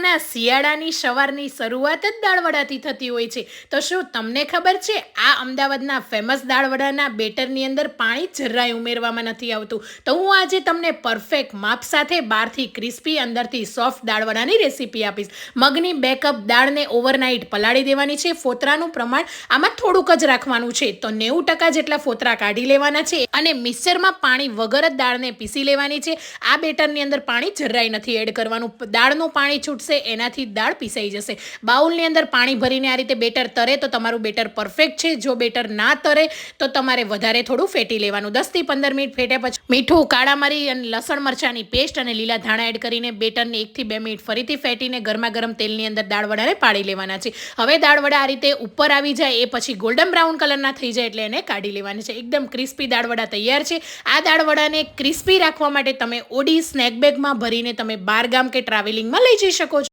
ના શિયાળાની સવારની શરૂઆત જ દાળવડાથી થતી હોય છે. તો શું તમને ખબર છે? આ અમદાવાદના ફેમસ દાળવડાના બેટરની અંદર પાણી જરાય ઉમેરવામાં નથી આવતું. તો હું આજે તમને પરફેક્ટ માપ સાથે બહારથી ક્રિસ્પી અંદરથી સોફ્ટ દાળવડાની રેસીપી આપીશ. મગની બે કપ દાળને ઓવરનાઇટ પલાળી દેવાની છે. ફોતરાનું પ્રમાણ આમાં થોડુંક જ રાખવાનું છે. તો નેવું ટકા જેટલા ફોતરા કાઢી લેવાના છે અને મિક્સરમાં પાણી વગર જ દાળને પીસી લેવાની છે. આ બેટરની અંદર પાણી જરાય નથી એડ કરવાનું. દાળનું પાણી છૂટશે એનાથી દાળ પીસાઈ જશે. બાઉલની અંદર પાણી ભરીને આ રીતે બેટર તરે તો તમારું બેટર પરફેક્ટ છે. જો બેટર ના તરે તો તમારે વધારે થોડું ફેટી લેવાનું. દસથી પંદર મિનિટ ફેટ્યા પછી મીઠું, કાળા મરી અને લસણ મરચાંની પેસ્ટ અને લીલા ધાણા એડ કરીને બેટરને એકથી બે મિનિટ ફરીથી ફેટીને ગરમા ગરમ તેલની અંદર દાળ વડાને પાડી લેવાના છે. હવે દાળ વડા આ રીતે ઉપર આવી જાય, એ પછી ગોલ્ડન બ્રાઉન કલરના થઈ જાય એટલે એને કાઢી લેવાની છે. એકદમ ક્રિસ્પી દાળ વડા તૈયાર છે. આ દાળ વડાને ક્રિસ્પી રાખવા માટે તમે ઓડી સ્નેક બેગમાં ભરીને તમે બાર ગામ કે ટ્રાવેલિંગમાં લઈ જઈ શકો